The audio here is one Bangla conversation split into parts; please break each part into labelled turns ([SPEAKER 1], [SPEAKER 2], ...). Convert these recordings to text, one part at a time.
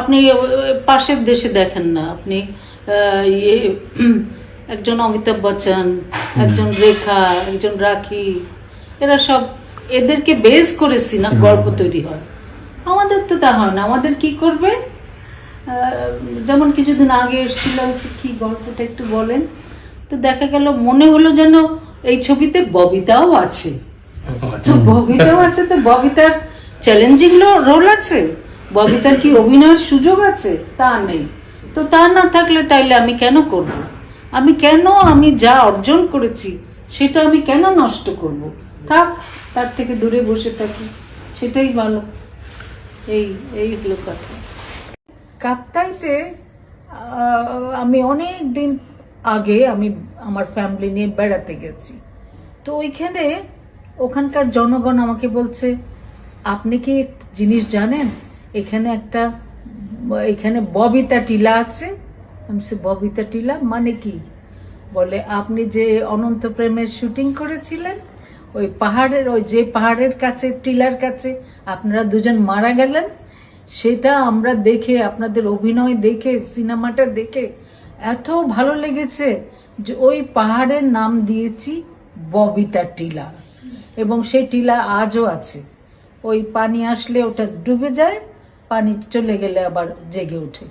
[SPEAKER 1] আপনি পাশের দেশে দেখেন না। আপনি ইয়ে একজন অমিতাভ বচ্চন একজন রেখা একজন রাখি এরা সব এদেরকে বেস করে সিনা গল্প তৈরি হয়। আমাদের তো তা হয় না। আমাদের কি করবে? যেমন কিছুদিন আগে এসেছিল কি গল্পটা একটু বলেন? তো দেখা গেল মনে হলো যেন এই ছবিতে ববিতাও আছে। তো ববিতাও আছে তো ববিতার চ্যালেঞ্জিং রোল আছে। ববিতার কি অভিনয়ের সুযোগ আছে? তা নেই। তো তা না থাকলে তাইলে আমি কেন করব? আমি কেন আমি যা অর্জন করেছি, সেটা আমি কেন নষ্ট করব? থাক, তার থেকে দূরে বসে থাকি। সেটাই ভালো। এই এই হলো কথা। কাপ্তাইতে আমি অনেক দিন আগে আমি আমার ফ্যামিলি নিয়ে বেড়াতে গেছি। তো ওইখানে ওখানকার জনগণ আমাকে বলছে, আপনি কি জিনিস জানেন? এখানে একটা এখানে ববিতা টিলা আছে। আমি বলছি, ববিতা টিলা মানে কি? বলে আপনি যে অনন্ত প্রেমের শুটিং করেছিলেন ওই পাহাড়ের ওই যে পাহাড়ের কাছে টিলার কাছে আপনারা দুজন মারা গেলেন সেটা আমরা দেখে আপনাদের অভিনয় দেখে সিনেমাটা দেখে এত ভালো লেগেছে যে ওই পাহাড়ের নাম দিয়েছি ববিতা টিলা। এবং সেই টিলা আজও আছে। ওই পানি আসলে ওটা ডুবে যায় পানি চলে গেলে আবার জেগে ওঠে।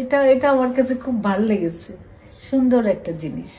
[SPEAKER 1] এটা এটা আমার কাছে খুব ভালো লেগেছে। সুন্দর একটা জিনিস।